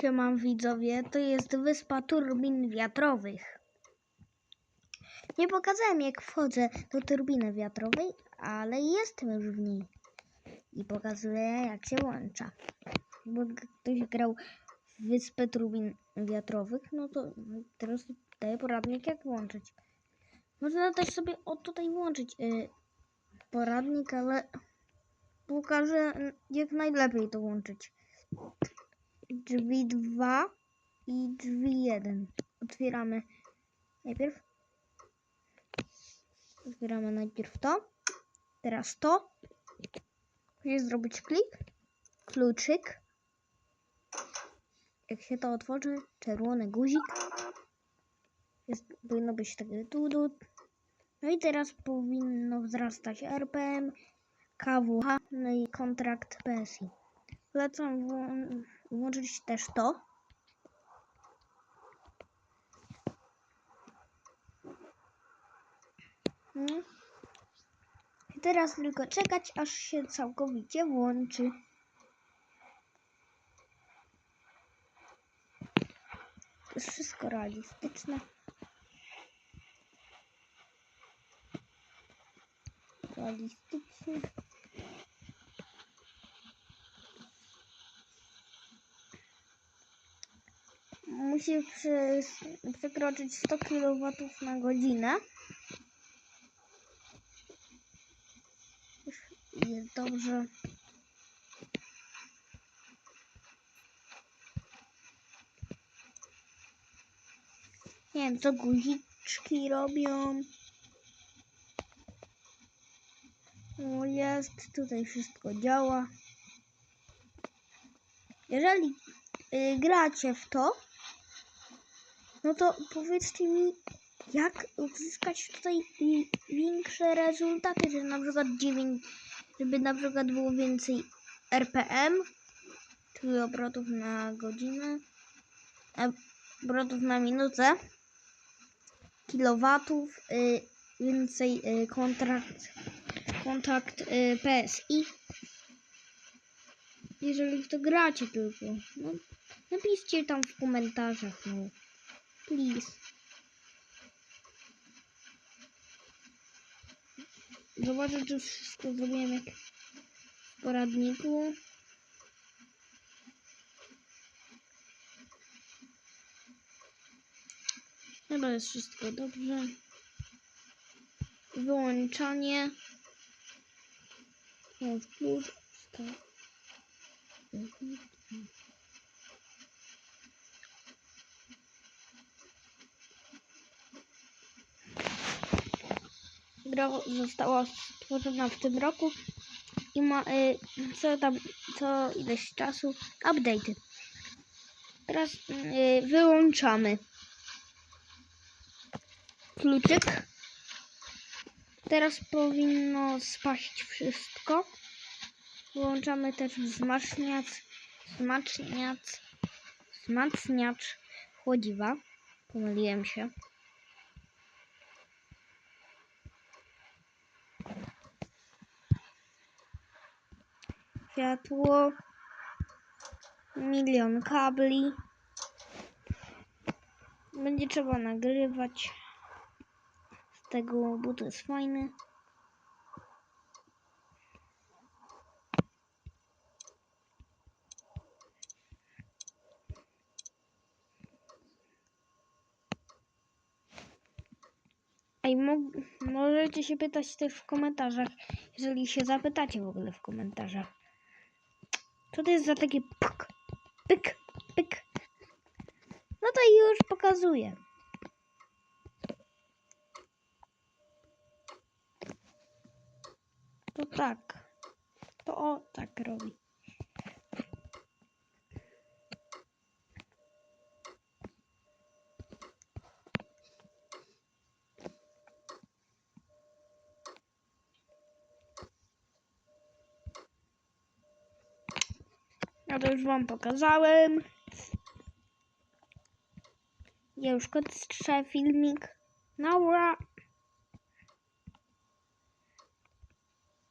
Siema widzowie, to jest wyspa turbin wiatrowych. Nie pokazałem jak wchodzę do turbiny wiatrowej, ale jestem już w niej. I pokazuję jak się włącza. Bo ktoś grał w wyspę turbin wiatrowych, no to teraz daję poradnik jak włączyć. Można też sobie o tutaj włączyć y, poradnik, ale pokażę jak najlepiej to włączyć drzwi 2 i drzwi 1. Otwieramy najpierw. Otwieramy najpierw to. Teraz to. Musisz zrobić klik. Kluczyk. Jak się to otworzy, czerwony guzik. Jest, powinno być takie tu, tu. No i teraz powinno wzrastać RPM, KWH, no i kontrakt PSI. Polecam włą- włączyć też to. Mm. I teraz tylko czekać, aż się całkowicie włączy. To jest wszystko realistyczne. Realistyczne. Musi przy, przekroczyć 100 kW na godzinę. Jest dobrze. Nie wiem, co guziczki robią. Jest, tutaj wszystko działa. Jeżeli y, gracie w to, no to powiedzcie mi, jak uzyskać tutaj wi- większe rezultaty, że na przykład 9, żeby na przykład było więcej RPM, czyli obrotów na godzinę, obrotów na minutę, kilowatów, y, więcej y, kontrakt, kontakt y, PSI. Jeżeli w to gracie tylko, no, napiszcie tam w komentarzach, no. Please. Zobaczę, czy wszystko zrobiłem jak w poradniku. Chyba jest wszystko dobrze. Wyłączanie. Włącz. Gra została stworzona w tym roku i ma y, co tam, co ileś czasu update'y. Teraz y, wyłączamy kluczyk. Teraz powinno spaść wszystko. Włączamy też wzmacniacz, wzmacniacz, wzmacniacz chłodziwa. Pomyliłem się. Światło, milion kabli. Będzie trzeba nagrywać z tego, bo to jest. Ej, mo możecie się pytać też w komentarzach, jeżeli się zapytacie w ogóle w komentarzach. Co to jest za takie pyk, pyk, pyk? No to już pokazuję. To tak. To o tak robi. To już wam pokazałem. Ja już kończę filmik. Naura.